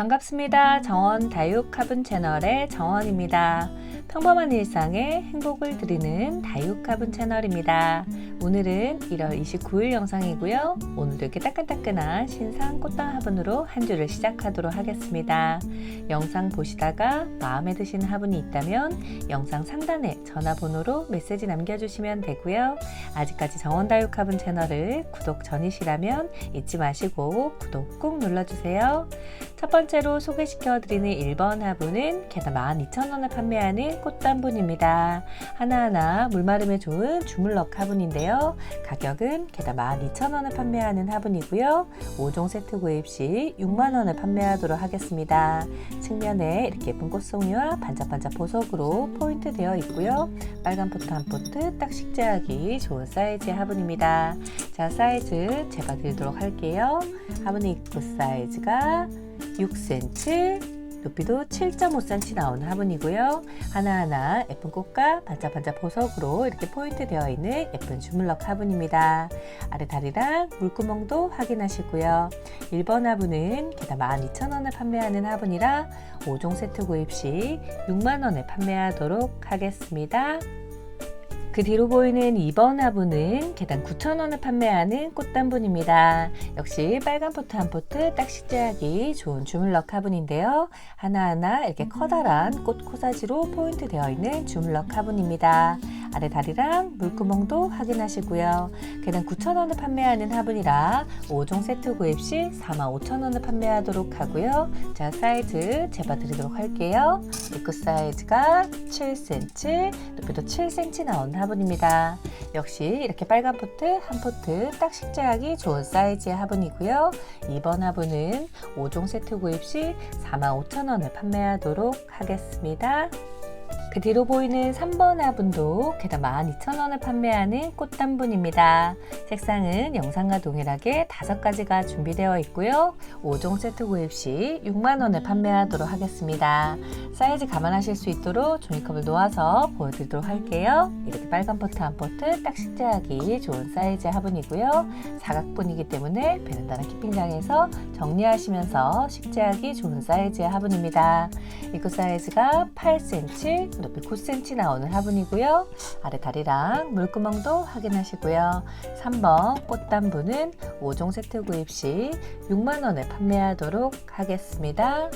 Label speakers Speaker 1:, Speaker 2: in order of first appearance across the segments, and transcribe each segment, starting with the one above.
Speaker 1: 반갑습니다. 정원 다육 화분 채널의 정원입니다. 평범한 일상에 행복을 드리는 다육 화분 채널입니다. 오늘은 1월 29일 영상이고요. 오늘도 이렇게 따끈따끈한 신상 꽃당 화분으로 한 주를 시작하도록 하겠습니다. 영상 보시다가 마음에 드시는 화분이 있다면 영상 상단에 전화번호로 메시지 남겨주시면 되고요. 아직까지 정원 다육 화분 채널을 구독 전이시라면 잊지 마시고 구독 꾹 눌러주세요. 첫 번째 로 소개시켜드리는 1번 화분은 개당 12,000원에 판매하는 꽃단분입니다. 하나하나 물마름에 좋은 주물럭 화분인데요. 가격은 개당 12,000원에 판매하는 화분이고요. 5종 세트 구입 시 6만원에 판매하도록 하겠습니다. 측면에 이렇게 예쁜 꽃송이와 반짝반짝 보석으로 포인트 되어 있고요. 빨간 포트 한 포트 딱 식재하기 좋은 사이즈의 화분입니다. 자, 사이즈 재봐드리도록 할게요. 화분의 입구 사이즈가 6cm, 높이도 7.5cm 나오는 화분이고요. 하나하나 예쁜 꽃과 반짝반짝 보석으로 이렇게 포인트 되어 있는 예쁜 주물럭 화분입니다. 아래 다리랑 물구멍도 확인하시고요. 1번 화분은 개당 12,000원에 판매하는 화분이라 5종 세트 구입 시 6만원에 판매하도록 하겠습니다. 그 뒤로 보이는 2번 화분은 개당 9,000원에 판매하는 꽃단분입니다. 역시 빨간 포트 한 포트 딱 식재하기 좋은 주물럭 화분인데요. 하나하나 이렇게 커다란 꽃 코사지로 포인트 되어 있는 주물럭 화분입니다. 아래 다리랑 물구멍도 확인하시고요. 개당 9,000원에 판매하는 화분이라 5종 세트 구입 시 45,000원에 판매하도록 하고요. 자, 사이즈 재봐 드리도록 할게요. 입구 사이즈가 7cm, 높이도 7cm 나온 화분입니다. 역시 이렇게 빨간 포트 한 포트 딱 식재하기 좋은 사이즈의 화분이고요. 이번 화분은 5종 세트 구입 시 45,000원에 판매하도록 하겠습니다. 그 뒤로 보이는 3번 화분도 개당 12,000원에 판매하는 꽃단분입니다. 색상은 영상과 동일하게 5가지가 준비되어 있고요. 5종 세트 구입 시 6만원에 판매하도록 하겠습니다. 사이즈 감안하실 수 있도록 종이컵을 놓아서 보여드리도록 할게요. 이렇게 빨간 포트 한 포트 딱 식재하기 좋은 사이즈의 화분이고요. 사각분이기 때문에 베란다나 키핑장에서 정리하시면서 식재하기 좋은 사이즈의 화분입니다. 입구 사이즈가 8cm, 높이 9cm 나오는 화분이고요. 아래 다리랑 물구멍도 확인하시고요. 3번 꽃단부는 5종 세트 구입 시 6만원에 판매하도록 하겠습니다.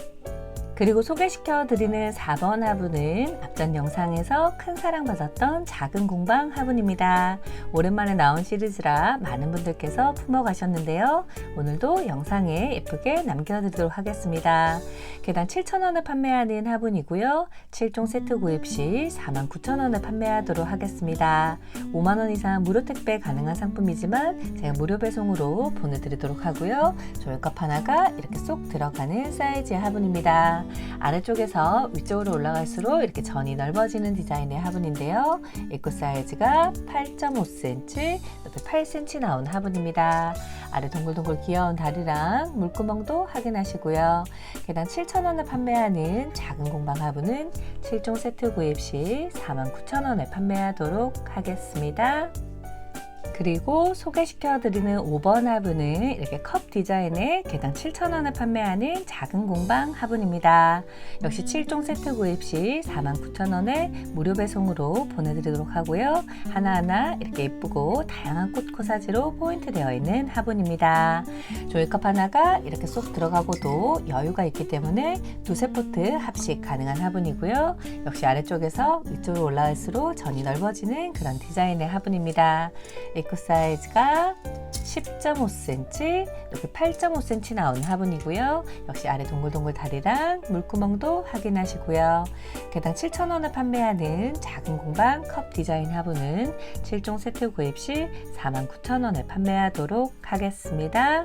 Speaker 1: 그리고 소개시켜 드리는 4번 화분은 앞전 영상에서 큰 사랑받았던 작은 공방 화분입니다. 오랜만에 나온 시리즈라 많은 분들께서 품어 가셨는데요. 오늘도 영상에 예쁘게 남겨드리도록 하겠습니다. 개당 7,000원에 판매하는 화분이고요. 7종 세트 구입 시 49,000원에 판매하도록 하겠습니다. 5만원 이상 무료 택배 가능한 상품이지만 제가 무료 배송으로 보내드리도록 하고요. 종이컵 하나가 이렇게 쏙 들어가는 사이즈의 화분입니다. 아래쪽에서 위쪽으로 올라갈수록 이렇게 전이 넓어지는 디자인의 화분인데요. 입구 사이즈가 8.5cm, 높이 8cm 나온 화분입니다. 아래 동글동글 귀여운 다리랑 물구멍도 확인하시고요. 개당 7,000원에 판매하는 작은 공방 화분은 7종 세트 구입 시 49,000원에 판매하도록 하겠습니다. 그리고 소개시켜드리는 5번 화분은 이렇게 컵 디자인의 개당 7,000원에 판매하는 작은 공방 화분입니다. 역시 7종 세트 구입 시 49,000원에 무료 배송으로 보내드리도록 하고요. 하나하나 이렇게 예쁘고 다양한 꽃 코사지로 포인트 되어 있는 화분입니다. 조이컵 하나가 이렇게 쏙 들어가고도 여유가 있기 때문에 두세 포트 합식 가능한 화분이고요. 역시 아래쪽에서 위쪽으로 올라갈수록 전이 넓어지는 그런 디자인의 화분입니다. 입구 사이즈가 10.5cm, 여기 8.5cm 나오는 화분이고요. 역시 아래 동글동글 다리랑 물구멍도 확인하시고요. 개당 7,000원에 판매하는 작은 공방 컵 디자인 화분은 7종 세트 구입 시 49,000원에 판매하도록 하겠습니다.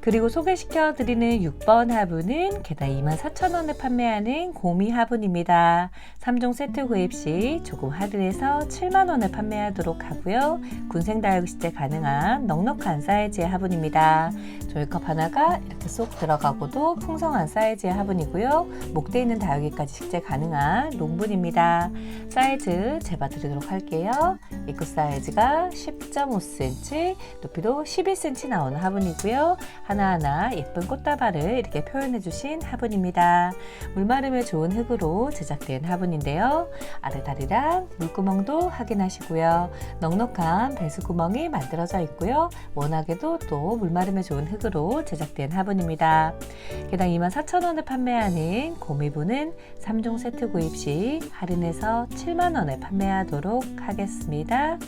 Speaker 1: 그리고 소개시켜 드리는 6번 화분은 개당 24,000원에 판매하는 고미 화분입니다. 3종 세트 구입 시 조금 하드해서 7만원에 판매하도록 하고요. 군생 다육 시대 가능한 넉넉한 사이즈의 화분입니다. 조이컵 하나가 이렇게 쏙 들어가고도 풍성한 사이즈의 화분이고요. 목대 있는 다육이까지 식재 가능한 롱분입니다. 사이즈 재봐 드리도록 할게요. 입구 사이즈가 10.5cm, 높이도 11cm 나오는 화분이고요. 하나하나 예쁜 꽃다발을 이렇게 표현해 주신 화분입니다. 물마름에 좋은 흙으로 제작된 화분인데요. 아래다리랑 물구멍도 확인하시고요. 넉넉한 배수구멍이 만들어져 있고요. 워낙에도 또 물마름에 좋은 흙으로 제작된 화분입니다. 개당 24,000원에 판매하는 고미부는 3종 세트 구입 시 할인해서 7만원에 판매하도록 하겠습니다.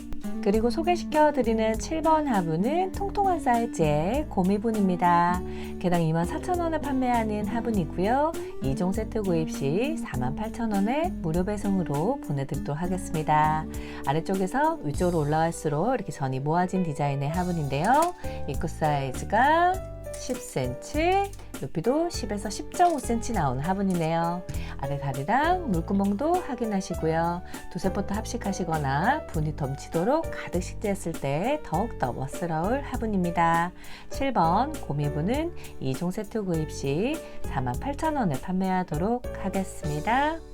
Speaker 1: 그리고 소개시켜 드리는 7번 화분은 통통한 사이즈의 고미분입니다. 개당 24,000원에 판매하는 화분이고요. 2종 세트 구입 시 48,000원에 무료 배송으로 보내드리도록 하겠습니다. 아래쪽에서 위쪽으로 올라갈수록 이렇게 전이 모아진 디자인의 화분인데요. 입구 사이즈가 10cm, 높이도 10에서 10.5cm 나오는 화분이네요. 아래 다리랑 물구멍도 확인하시고요. 두세 포트 합식하시거나 분이 덤치도록 가득 식재했을 때 더욱더 멋스러울 화분입니다. 7번 고미분은 2종 세트 구입 시 48,000원에 판매하도록 하겠습니다.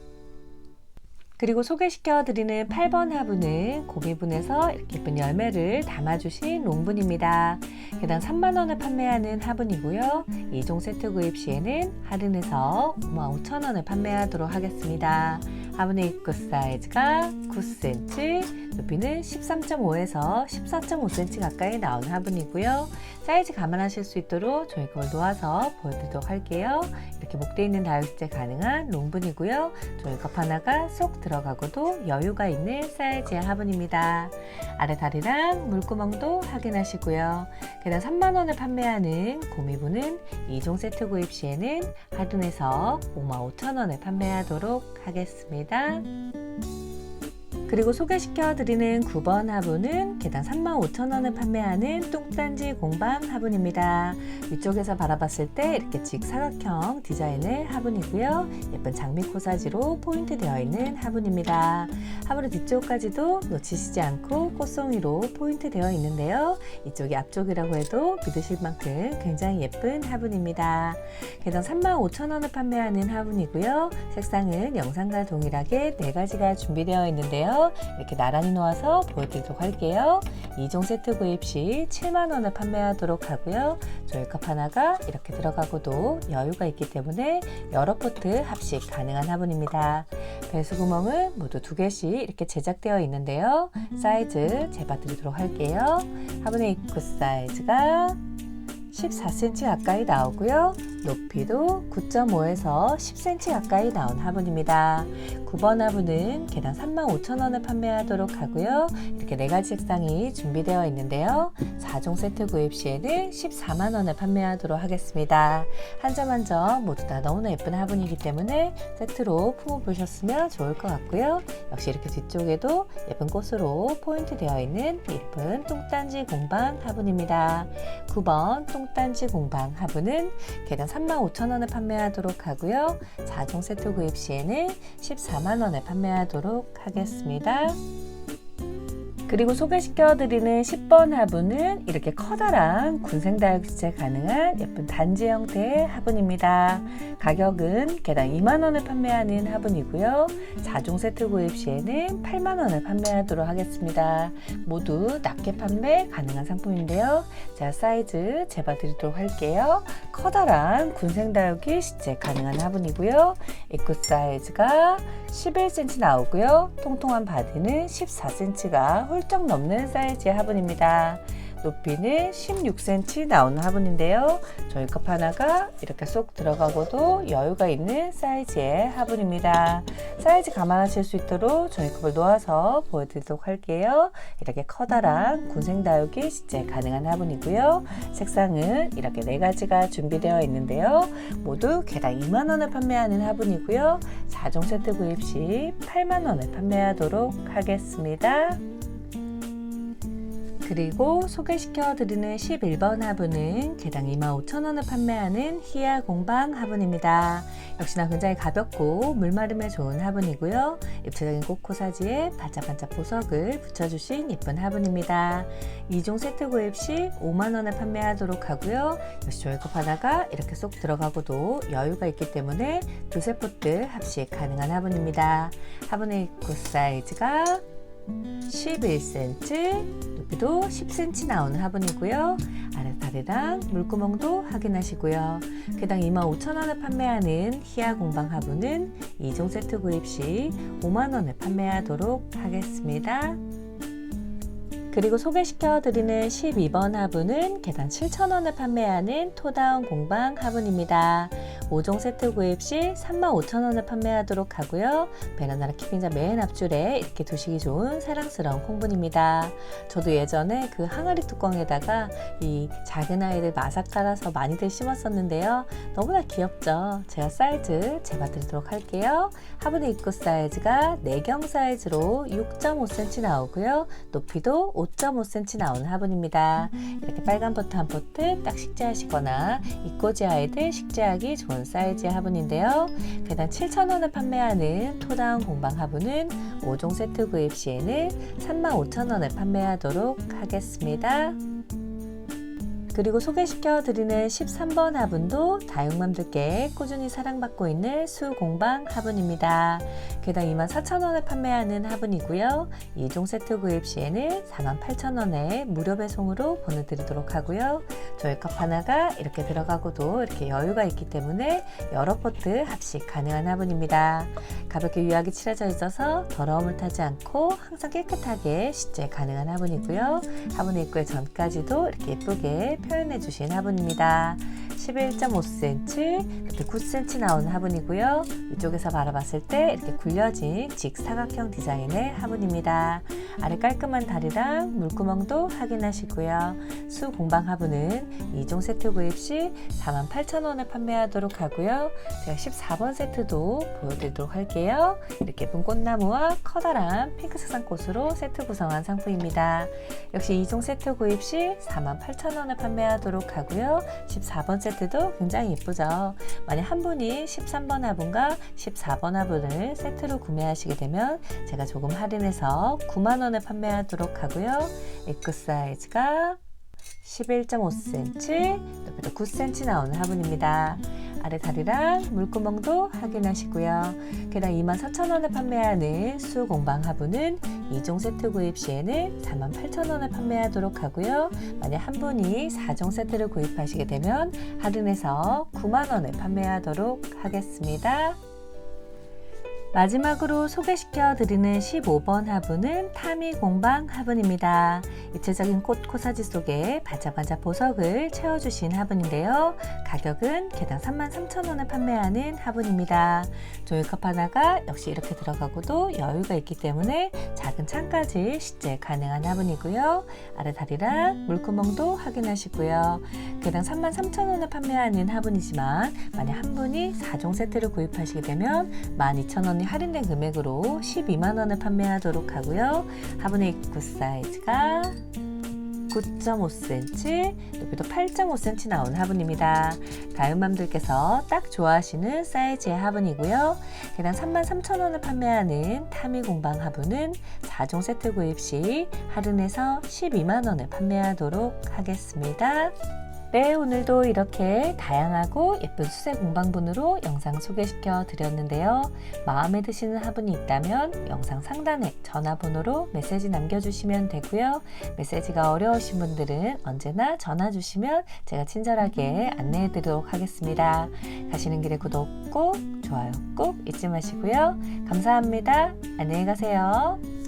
Speaker 1: 그리고 소개시켜 드리는 8번 화분은 고미분에서 이렇게 예쁜 열매를 담아주신 롱분입니다. 개당 3만원에 판매하는 화분이고요. 2종 세트 구입 시에는 할인해서 55,000원에 판매하도록 하겠습니다. 화분의 입구 사이즈가 9cm, 높이는 13.5에서 14.5cm 가까이 나온 화분이고요. 사이즈 감안하실 수 있도록 저희 그걸 놓아서 보여드리도록 할게요. 이렇게 목대 있는 다육제 가능한 롱분이고요. 저희 컵 하나가 쏙 들어가고도 여유가 있는 사이즈의 화분입니다. 아래 다리랑 물구멍도 확인하시고요. 개당 3만원에 판매하는 고미분은 2종 세트 구입 시에는 할인해서 55,000원에 판매하도록 하겠습니다. 그리고 소개시켜 드리는 9번 화분은 개당 35,000원에 판매하는 뚱딴지 공방 화분입니다. 위쪽에서 바라봤을 때 이렇게 직사각형 디자인의 화분이고요. 예쁜 장미 코사지로 포인트 되어 있는 화분입니다. 화분의 뒤쪽까지도 놓치시지 않고 꽃송이로 포인트 되어 있는데요. 이쪽이 앞쪽이라고 해도 믿으실 만큼 굉장히 예쁜 화분입니다. 개당 35,000원에 판매하는 화분이고요. 색상은 영상과 동일하게 네 가지가 준비되어 있는데요. 이렇게 나란히 놓아서 보여드리도록 할게요. 2종 세트 구입 시 7만원에 판매하도록 하고요. 저희 컵 하나가 이렇게 들어가고도 여유가 있기 때문에 여러 포트 합식 가능한 화분입니다. 배수구멍은 모두 두 개씩 이렇게 제작되어 있는데요. 사이즈 재봐드리도록 할게요. 화분의 입구 사이즈가 14cm 가까이 나오고요. 높이도 9.5에서 10cm 가까이 나온 화분입니다. 9번 화분은 개당 35,000원에 판매하도록 하고요. 이렇게 네 가지 색상이 준비되어 있는데요. 4종 세트 구입 시에는 14만원에 판매하도록 하겠습니다. 한 점 한 점 모두 다 너무나 예쁜 화분이기 때문에 세트로 품어보셨으면 좋을 것 같고요. 역시 이렇게 뒤쪽에도 예쁜 꽃으로 포인트 되어 있는 예쁜 똥단지 공방 화분입니다. 9번 똥 단지 공방 화분은 개당 35,000원에 판매하도록 하고요. 4종 세트 구입 시에는 14만원에 판매하도록 하겠습니다. 그리고 소개시켜드리는 10번 화분은 이렇게 커다란 군생다육지체 가능한 예쁜 단지 형태의 화분입니다. 가격은 개당 2만원에 판매하는 화분이고요. 4종 세트 구입 시에는 8만원에 판매하도록 하겠습니다. 모두 낮게 판매 가능한 상품인데요. 제가 사이즈 재봐드리도록 할게요. 커다란 군생다육이 시체 가능한 화분이고요. 입구 사이즈가 11cm 나오고요. 통통한 바디는 14cm가 훌쩍 넘는 사이즈의 화분입니다. 높이는 16cm 나오는 화분인데요. 저희 컵 하나가 이렇게 쏙 들어가고도 여유가 있는 사이즈의 화분입니다. 사이즈 감안하실 수 있도록 저희 컵을 놓아서 보여드리도록 할게요. 이렇게 커다란 군생다육이 실제 가능한 화분이고요. 색상은 이렇게 네 가지가 준비되어 있는데요. 모두 개당 2만원에 판매하는 화분이고요. 4종 세트 구입 시 8만원에 판매하도록 하겠습니다. 그리고 소개시켜 드리는 11번 화분은 개당 25,000원을 판매하는 히야 공방 화분입니다. 역시나 굉장히 가볍고 물마름에 좋은 화분이고요. 입체적인 꽃코사지에 반짝반짝 보석을 붙여주신 예쁜 화분입니다. 2종 세트 구입 시 5만원에 판매하도록 하고요. 역시 조이컵 하나가 이렇게 쏙 들어가고도 여유가 있기 때문에 두세 포트 합식 가능한 화분입니다. 화분의 입구 사이즈가 11cm, 높이도 10cm 나오는 화분이고요. 아래 다리랑 물구멍도 확인하시고요. 개당 25,000원에 판매하는 히야 공방 화분은 2종 세트 구입 시 5만원에 판매하도록 하겠습니다. 그리고 소개시켜 드리는 12번 화분은 개당 7,000원에 판매하는 토다운 공방 화분입니다. 5종 세트 구입 시 35,000원에 판매하도록 하고요. 베란다나 키핑자 맨 앞줄에 이렇게 두시기 좋은 사랑스러운 콩분입니다. 저도 예전에 그 항아리 뚜껑에다가 이 작은 아이들 마삭 깔아서 많이들 심었었는데요. 너무나 귀엽죠? 제가 사이즈 재봐드리도록 할게요. 화분의 입구 사이즈가 내경 사이즈로 6.5cm 나오고요. 높이도 5.5cm 나오는 화분입니다. 이렇게 빨간 포트 한 포트 딱 식재하시거나 이꼬지 아이들 식재하기 좋은 사이즈의 화분인데요. 개당 7,000원에 판매하는 토다운 공방 화분은 5종 세트 구입 시에는 35,000원에 판매하도록 하겠습니다. 그리고 소개시켜 드리는 13번 화분도 다육맘들께 꾸준히 사랑받고 있는 수공방 화분입니다. 개당 24,000원에 판매하는 화분이고요. 2종 세트 구입 시에는 48,000원에 무료 배송으로 보내드리도록 하고요. 저희 컵 하나가 이렇게 들어가고도 이렇게 여유가 있기 때문에 여러 포트 합식 가능한 화분입니다. 가볍게 유약이 칠해져 있어서 더러움을 타지 않고 항상 깨끗하게 식재 가능한 화분이고요. 화분의 입구의 전까지도 이렇게 예쁘게 표현해 주신 화분입니다. 11.5cm, 그때 9cm 나오는 화분이고요. 이쪽에서 바라봤을 때 이렇게 굴려진 직사각형 디자인의 화분입니다. 아래 깔끔한 다리랑 물구멍도 확인하시고요. 수 공방 화분은 2종 세트 구입 시 48,000원에 판매하도록 하고요. 제가 14번 세트도 보여드리도록 할게요. 이렇게 예쁜 꽃나무와 커다란 핑크색 산꽃으로 세트 구성한 상품입니다. 역시 2종 세트 구입 시 48,000원에 판매 하도록 하고요. 14번 세트도 굉장히 예쁘죠. 만약 한 분이 13번 화분과 14번 화분을 세트로 구매하시게 되면 제가 조금 할인해서 9만원에 판매하도록 하고요. 입구 사이즈가 11.5cm, 높이도 9cm 나오는 화분입니다. 아래 다리랑 물구멍도 확인하시고요. 개당 24,000원에 판매하는 수공방 화분은 2종 세트 구입 시에는 48,000원에 판매하도록 하고요. 만약 한 분이 4종 세트를 구입하시게 되면 할인해서 9만원에 판매하도록 하겠습니다. 마지막으로 소개시켜 드리는 15번 화분은 타미 공방 화분입니다. 입체적인 꽃 코사지 속에 반짝반짝 보석을 채워주신 화분인데요. 가격은 개당 33,000원에 판매하는 화분입니다. 종이컵 하나가 역시 이렇게 들어가고도 여유가 있기 때문에 작은 창까지 식재 가능한 화분이고요. 아래 다리랑 물구멍도 확인하시고요. 개당 33,000원에 판매하는 화분이지만 만약 한 분이 4종 세트를 구입하시게 되면 12,000원 할인된 금액으로 12만 원에 판매하도록 하고요. 화분의 입구 사이즈가 9.5cm, 높이도 8.5cm 나온 화분입니다. 다음맘들께서 딱 좋아하시는 사이즈의 화분이고요. 개당 33,000원에 판매하는 타미 공방 화분은 4종 세트 구입 시 할인해서 12만원에 판매하도록 하겠습니다. 네, 오늘도 이렇게 다양하고 예쁜 수세 공방분으로 영상 소개시켜 드렸는데요. 마음에 드시는 화분이 있다면 영상 상단에 전화번호로 메시지 남겨주시면 되고요. 메시지가 어려우신 분들은 언제나 전화 주시면 제가 친절하게 안내해 드리도록 하겠습니다. 가시는 길에 구독 꼭, 좋아요 꼭 잊지 마시고요. 감사합니다. 안녕히 가세요.